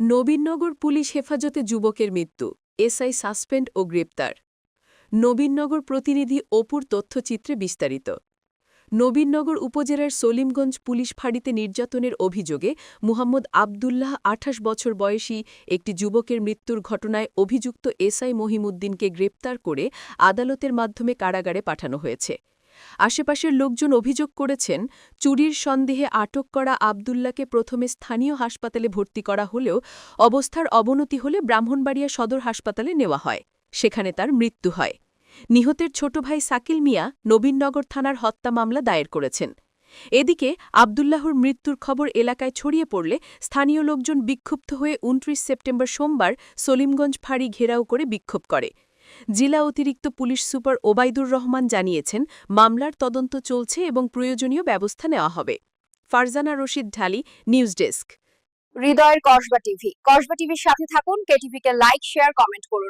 Nabinagar police হেফাজতে যুবকের মৃত্যু, এসআই সাসপেন্ড ও গ্রেপ্তার। নবীনগর প্রতিনিধি অপুর তথ্যচিত্রে বিস্তারিত। নবীনগর উপজেলার সলিমগঞ্জ পুলিশ ফাঁড়িতে নির্যাতনের অভিযোগে মুহাম্মদ আবদুল্লাহ আঠাশ বছর বয়সী একটি যুবকের মৃত্যুর ঘটনায় অভিযুক্ত এসআই মহিমুদ্দিনকে গ্রেপ্তার করে আদালতের মাধ্যমে কারাগারে পাঠানো হয়েছে। আশেপাশের লোকজন অভিযোগ করেছেন, চুরির সন্দেহে আটক করা আবদুল্লাকে প্রথমে স্থানীয় হাসপাতালে ভর্তি করা হলেও অবস্থার অবনতি হলে ব্রাহ্মণবাড়িয়া সদর হাসপাতালে নেওয়া হয়, সেখানে তার মৃত্যু হয়। নিহতের ছোট ভাই সাকিল মিয়া নবীনগর থানার হত্যা মামলা দায়ের করেছেন। এদিকে আবদুল্লাহর মৃত্যুর খবর এলাকায় ছড়িয়ে পড়লে স্থানীয় লোকজন বিক্ষুব্ধ হয়ে উনত্রিশ সেপ্টেম্বর সোমবার সলিমগঞ্জ ফাঁড়ি ঘেরাও করে বিক্ষোভ করে। জেলা অতিরিক্ত পুলিশ সুপার ওবায়দুর রহমান জানিয়েছেন, মামলার তদন্ত চলছে এবং প্রয়োজনীয় ব্যবস্থা নেওয়া হবে। Farzana Rashid Dhali, news desk. হৃদয়ের কসবা টিভি। কসবা টিভির সাথে থাকুন কেটিভিকে লাইক, শেয়ার, কমেন্ট করুন।